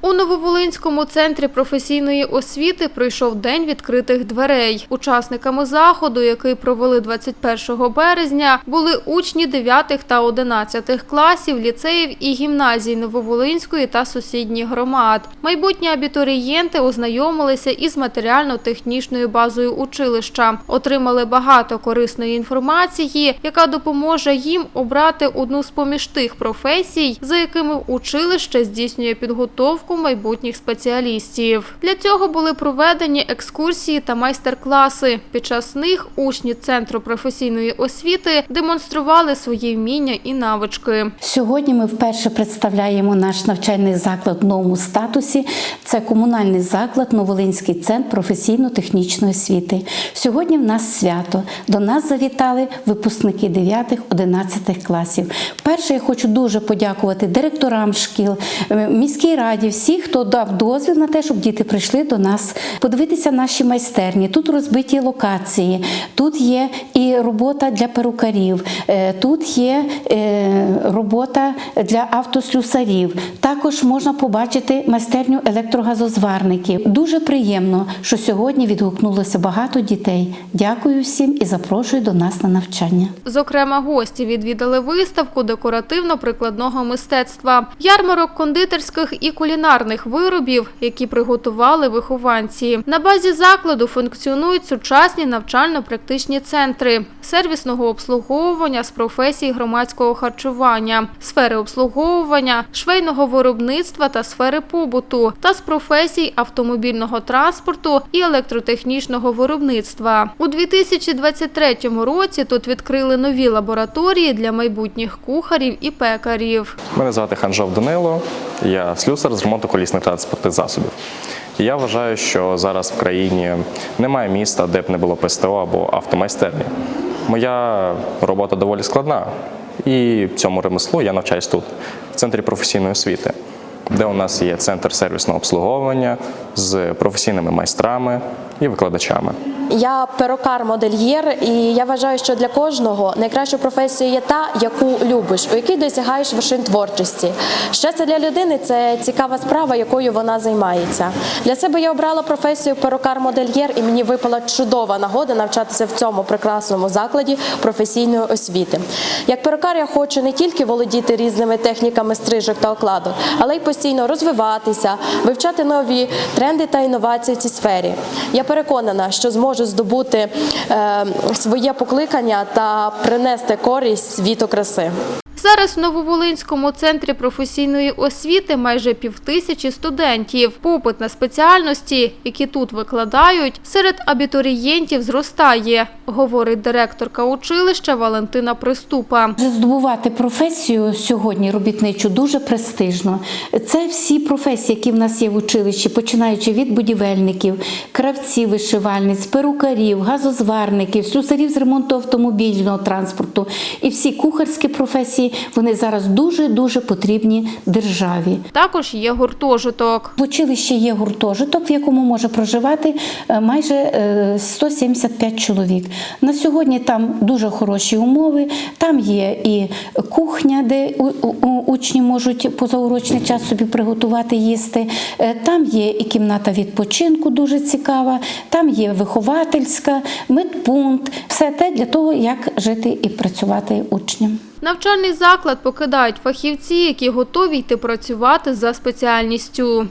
У Нововолинському центрі професійної освіти пройшов день відкритих дверей. Учасниками заходу, який провели 21 березня, були учні 9 та 11 класів ліцеїв і гімназій Нововолинської та сусідніх громад. Майбутні абітурієнти ознайомилися із матеріально-технічною базою училища, отримали багато корисної інформації, яка допоможе їм обрати одну з поміж тих професій, за якими училище здійснює підготовку майбутніх спеціалістів. Для цього були проведені екскурсії та майстер-класи. Під час них учні Центру професійної освіти демонстрували свої вміння і навички. Сьогодні ми вперше представляємо наш навчальний заклад в новому статусі. Це комунальний заклад Новолинський центр професійно-технічної освіти. Сьогодні в нас свято. До нас завітали випускники 9-11 класів. Перше, я хочу дуже подякувати директорам шкіл, е, міській раді, всіх, хто дав дозвіл на те, щоб діти прийшли до нас подивитися наші майстерні. Тут розбиті локації, тут є і робота для перукарів, е, тут є е, робота для автослюсарів. Також можна побачити майстерню електрогазозварників. Дуже приємно, що сьогодні відгукнулося багато дітей. Дякую всім і запрошую до нас на навчання. Зокрема, гості відвідали виставку декоративно-прикладного мистецтва, ярмарок кондитерських і кулінарних виробів, які приготували вихованці. На базі закладу функціонують сучасні навчально-практичні центри сервісного обслуговування з професій громадського харчування, сфери обслуговування, швейного виробництва та сфери побуту, та з професій автомобільного транспорту і електротехнічного виробництва. У 2023 році тут відкрили нові лабораторії для майбутніх кухарів і пекарів. Мене звати Ханжов Данило, я слюсар з ремонту колісних транспортних засобів. І я вважаю, що зараз в країні немає міста, де б не було ПСТО або автомайстерні. Моя робота доволі складна, і цьому ремеслу я навчаюсь тут, в центрі професійної освіти, де у нас є центр сервісного обслуговування з професійними майстрами і викладачами. Я перукар-модельєр, і я вважаю, що для кожного найкраща професія є та, яку любиш, у якій досягаєш вершин творчості. Щастя для людини це цікава справа, якою вона займається. Для себе я обрала професію перукар-модельєр, і мені випала чудова нагода навчатися в цьому прекрасному закладі професійної освіти. Як перукар я хочу не тільки володіти різними техніками стрижок та окладок, але й постійно розвиватися, вивчати нові тренди та інновації в цій сфері. Я переконана, що зможу здобути е, своє покликання та принести користь світу краси. Зараз в Нововолинському центрі професійної освіти майже півтисячі студентів. Попит на спеціальності, які тут викладають, серед абітурієнтів зростає, говорить директорка училища Валентина Приступа. Здобувати професію сьогодні робітничу дуже престижно. Це всі професії, які в нас є в училищі, починаючи від будівельників, кравців, вишивальниць, перукарів, газозварників, слюсарів з ремонту автомобільного транспорту і всі кухарські професії вони зараз дуже дуже потрібні державі. Також є гуртожиток. В училищі є гуртожиток, в якому може проживати е, майже е, 175 чоловік. На сьогодні там дуже хороші умови. Там є і кухня, де учні можуть позаурочний час собі приготувати їсти. Е, Там є і кімната відпочинку, дуже цікава. Там є виховательська, медпункт. Все те для того, як жити і працювати учням. Навчальний заклад покидають фахівці, які готові йти працювати за спеціальністю.